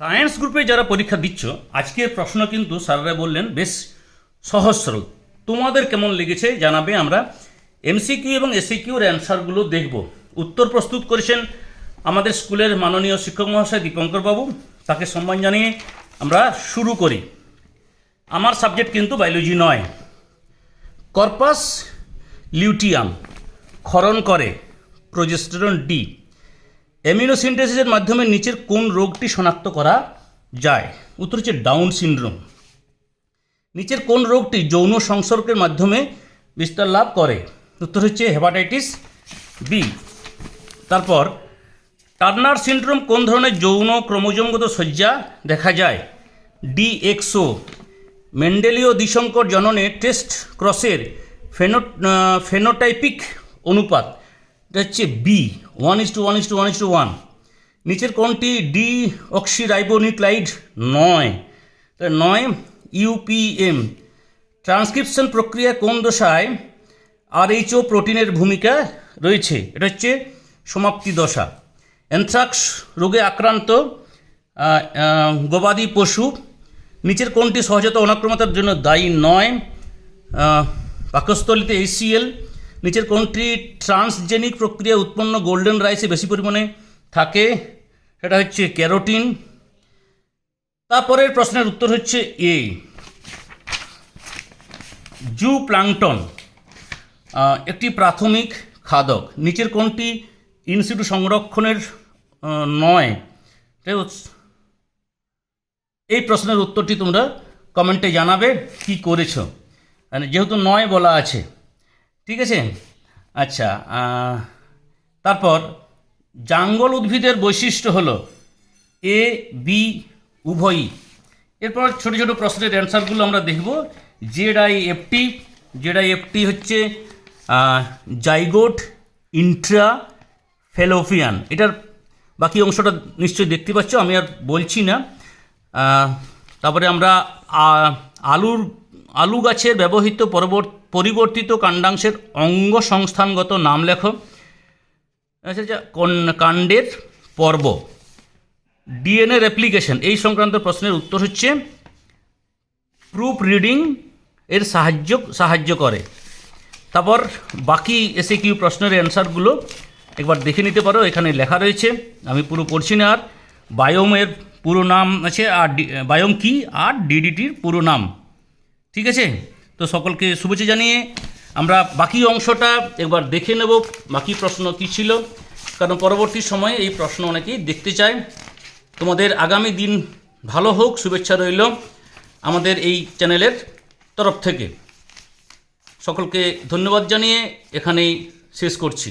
Science গ্রুপে যারা পরীক্ষা দিচ্ছ, আজকের প্রশ্ন কিন্তু স্যাররা বললেন বেশ সহজ সরল তোমাদের কেমন লেগেছে জানাবে আমরা। এমসিকিউ এবং এসিকিউর অ্যান্সারগুলো দেখব। উত্তর প্রস্তুত করেছেন আমাদের স্কুলের মাননীয় শিক্ষক মহাশয় দীপঙ্কর বাবু। তাকে সম্মান জানিয়ে আমরা শুরু করি। আমার সাবজেক্ট কিন্তু বায়োলজি নয়। কর্পাস লিউটিয়াম ক্ষরণ করে প্রোজেস্টেরন ডি অ্যামিনোসিনথেসিসের মাধ্যমে নিচের কোন রোগটি শনাক্ত করা যায়? উত্তর হচ্ছে ডাউন সিনড্রোম। নিচের কোন রোগটি যৌন সংসর্গের মাধ্যমে বিস্তার লাভ করে? উত্তর হচ্ছে হেপাটাইটিস বি। তারপর, টার্নার সিনড্রোম কোন ধরনের যৌন ক্রোমোজোমগত সজ্জা দেখা যায়? ডি এক্সও মেন্ডেলীয় দ্বিসংকর জননে টেস্ট ক্রসের ফেনো ফেনোটাইপিক অনুপাত। এটা হচ্ছে B one is to one is to one is to one নিচের কোনটি ডি অক্সিরাইবোনিউক্লাইড নয়। তাহলে নয় ইউপিএম ট্রান্সক্রিপশন প্রক্রিয়া কোন দশায় আরএইচও প্রোটিনের ভূমিকা রয়েছে? এটা হচ্ছে সমাপ্তি দশা। অ্যানথ্রাক্স রোগে আক্রান্ত গবাদি পশু। নিচের কোনটি সহজতা অনাক্রমতার জন্য দায়ী নয়। পাকস্থলিতে এসিএল নিচের কোনটি ট্রান্সজেনিক প্রক্রিয়া উৎপন্ন গোল্ডেন রাইসে বেশি পরিমাণে থাকে? সেটা হচ্ছে ক্যারোটিন। তারপরের প্রশ্নের উত্তর হচ্ছে এ। জু প্লাংটন একটি প্রাথমিক খাদক। নিচের কোনটি ইনস্টিটিউট সংরক্ষণের নয়? এই প্রশ্নের উত্তরটি তোমরা কমেন্টে জানাবে কি করেছ। মানে যেহেতু নয় বলা আছে ঠিক আছে? আচ্ছা তারপর জাঙ্গল উদ্ভিদের বৈশিষ্ট্য হলো এ, বি, উভয়ই। এরপর ছোট ছোট প্রশ্নের অ্যান্সারগুলো আমরা দেখব। Z I FT Z I FT হচ্ছে জাইগোট ইন্ট্রা ফেলোফিয়ান। এটার বাকি অংশটা নিশ্চয়ই দেখতে পাচ্ছ, আমি আর বলছি না। তারপরে আমরা আলুর আলু গাছের ব্যবহৃত পরবর্ত পরিবর্তিত কাণ্ডাংশের অঙ্গ সংস্থানগত নাম লেখো। আচ্ছা আচ্ছা কোন- কাণ্ডের পর্ব? DNA replication. এই সংক্রান্ত প্রশ্নের উত্তর হচ্ছে প্রুফ রিডিং এর সাহায্য সাহায্য করে। তারপর বাকি এসে কিউ প্রশ্নের অ্যান্সারগুলো একবার দেখে নিতে পারো। এখানে লেখা রয়েছে, আমি পুরো পড়ছি না আর, বায়োমের পুরো নাম আছে আর বায়োম কি? আর ডিডিটির পুরো নাম। ঠিক আছে? তো সকলকে শুভেচ্ছা জানিয়ে আমরা বাকি অংশটা একবার দেখে নেব, বাকি প্রশ্ন কী ছিল? কারণ পরবর্তী সময়ে এই প্রশ্ন অনেকেই দেখতে চায়। তোমাদের আগামী দিন ভালো হোক, শুভেচ্ছা রইল আমাদের এই চ্যানেলের তরফ থেকে। সকলকে ধন্যবাদ জানিয়ে এখানেই শেষ করছি।